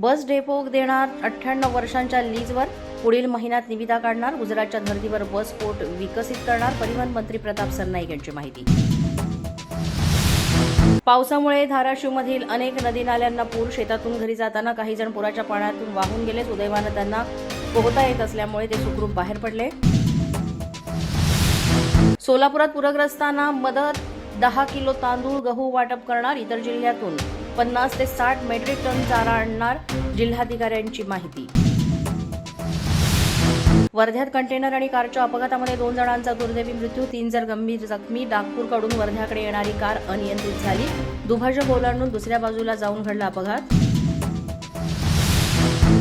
Bus depot देणार अठ्ठ्याण्णव वर्षांच्या लीजवर. पुढील महिन्यात निविदा काढणार. गुजरातच्या धर्तीवर बस पोर्ट विकसित करणार. परिवहन मंत्री प्रताप सरनाईक यांची माहिती. पावसामुळे धाराशिवमधील अनेक नदी नाल्यांना पूर. शेतातून घरी जाताना काही जण पुराच्या पाण्यातून वाहून गेले. सुदैवानं त्यांना पोहता येत असल्यामुळे ते सुखरूप बाहेर पडले. सोलापुरात पूरग्रस्तांना मदत. दहा किलो तांदूळ गहू वाटप करणार इतर जिल्ह्यातून. पन्नास ते साठ मेट्रिक टन चारा आणणार जिल्हाधिकाऱ्यांची माहिती. वर्ध्यात कंटेनर आणि कारच्या अपघातामध्ये दोन जणांचा दुर्दैवी मृत्यू तीन जण गंभीर जखमी नागपूरकडून वर्ध्याकडे येणारी कार अनियंत्रित झाली. दुभाजक ओलांडून दुसऱ्या बाजूला जाऊन घडला अपघात.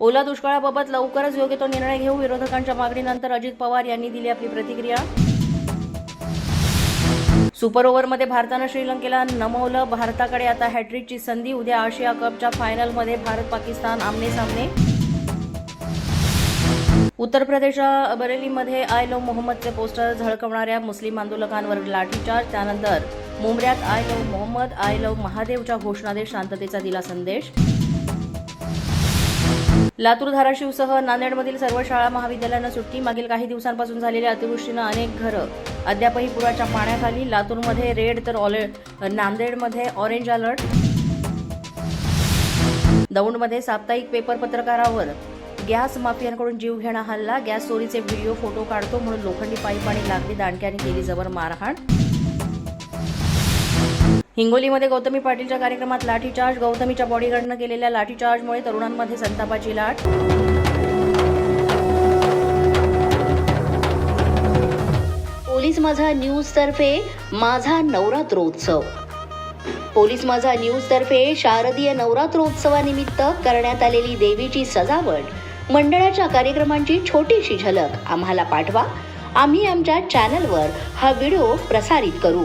ओला दुष्काळाबाबत लवकरच योग्य तो निर्णय घेऊ विरोधकांच्या मागणीनंतर अजित पवार यांनी दिली आपली प्रतिक्रिया. सुपर ओव्हरमध्ये भारतानं श्रीलंकेला नमवलं. भारताकडे आता हॅट्रिकची संधी. उद्या आशिया कपच्या फायनलमध्ये भारत पाकिस्तान आमने सामने उत्तर प्रदेश बरेलीमध्ये आय लव मोहम्मदचे पोस्टर झळकवणाऱ्या मुस्लिम आंदोलकांवर लाठीचार्ज. त्यानंतर मुंबऱ्यात I love Mohammad I love महादेवच्या घोषणा देत शांततेचा दिला संदेश. लातूर धाराशिवसह नांदेडमधील सर्व शाळा महाविद्यालयांना सुट्टी. मागील काही दिवसांपासून झालेल्या अतिवृष्टीनं अनेक घरं अद्यापही पुराच्या पाण्याखाली. लातूरमध्ये रेड तर ऑले नांदेडमध्ये ऑरेंज अलर्ट. दौंडमध्ये साप्ताहिक पेपर पत्रकारावर. गॅस माफियांकडून जीव घेणा हल्ला. गॅस चोरीचे व्हिडिओ फोटो काढतो म्हणून लोखंडी पाईप आणि लागली दांडक्याने केली जबर मारहाण. हिंगोलीमध्ये गौतमी पाटीलच्या कार्यक्रमात लाठीचार्ज गौतमीच्या बॉडीगार्डनं केलेल्या लाठीचार्जमुळे तरुणांमध्ये संतापाची लाट. पोलीस माझा न्यूज तर्फे माझा नवरात्रोत्सव. पोलीस माझा न्यूज तर्फे शारदीय नवरात्रोत्सवानिमित्त करण्यात आलेली देवीची सजावट मंडळाच्या कार्यक्रमांची छोटीशी झलक आम्हाला पाठवा. आम्ही आमच्या चॅनलवर हा व्हिडिओ प्रसारित करू.